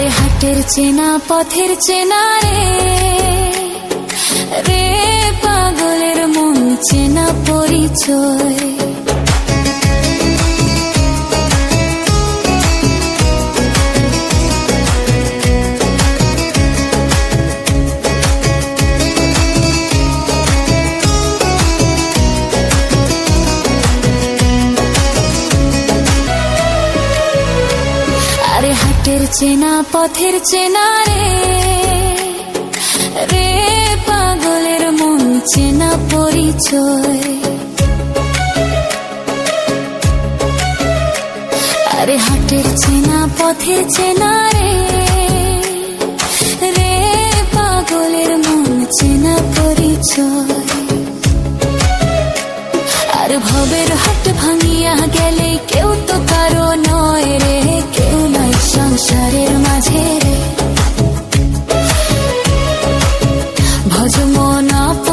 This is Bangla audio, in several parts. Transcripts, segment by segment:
আরে হাটের চেনা পথের চেনা রে। রে পাগলের মন চেনা পরিচয়। হাটের চেনা, পথের চেনা রে। রে পাগলের মন চেনা পরিচয়। আরে হাটের চেনা, পথের চেনা রে। রে পাগলের মন চেনা পরিচয়। ভজ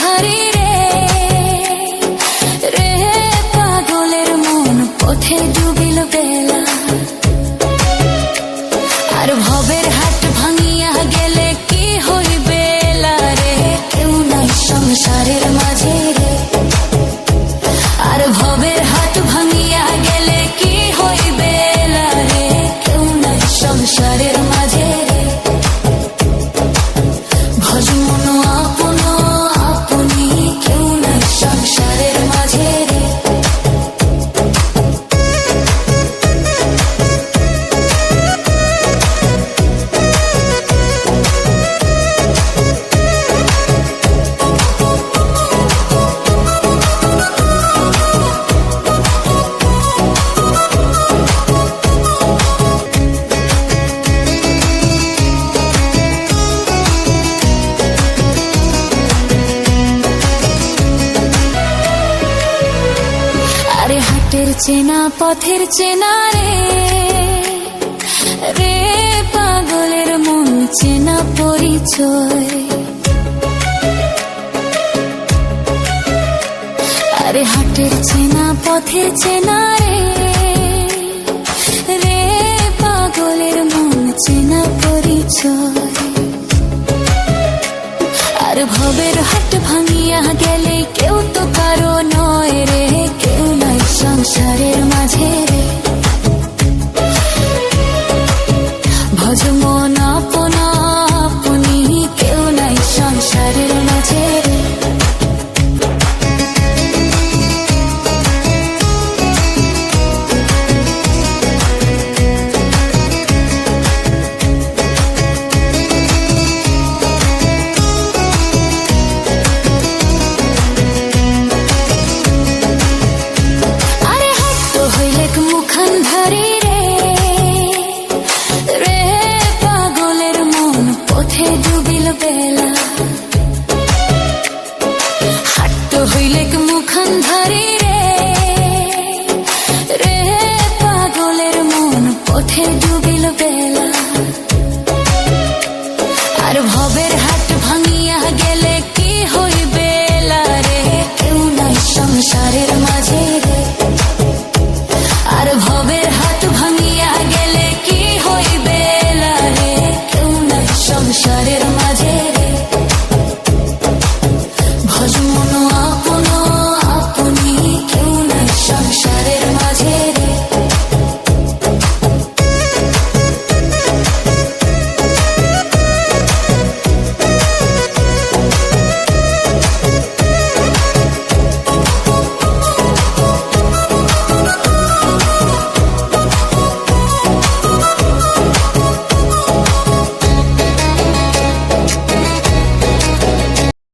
ধারি রে রে পাগলের মন পথে ডুবিল বেলা। আর ভবের হাট ভাঙিয়া গেলে কি রে? কেউ সংসারের মাঝে রে। আর ভবের হাটের চেনা, পথের চেনা রে। রে পাগলের মন চেনা পরিচয়। আরে হাটের চেনা, পথের চেনা রে। রে পাগলের মন চেনা পরিচয়। চোখে ডুবিল বেলা। হাট হইলে মুখান ধারি রে। রে পাগলের মন পথে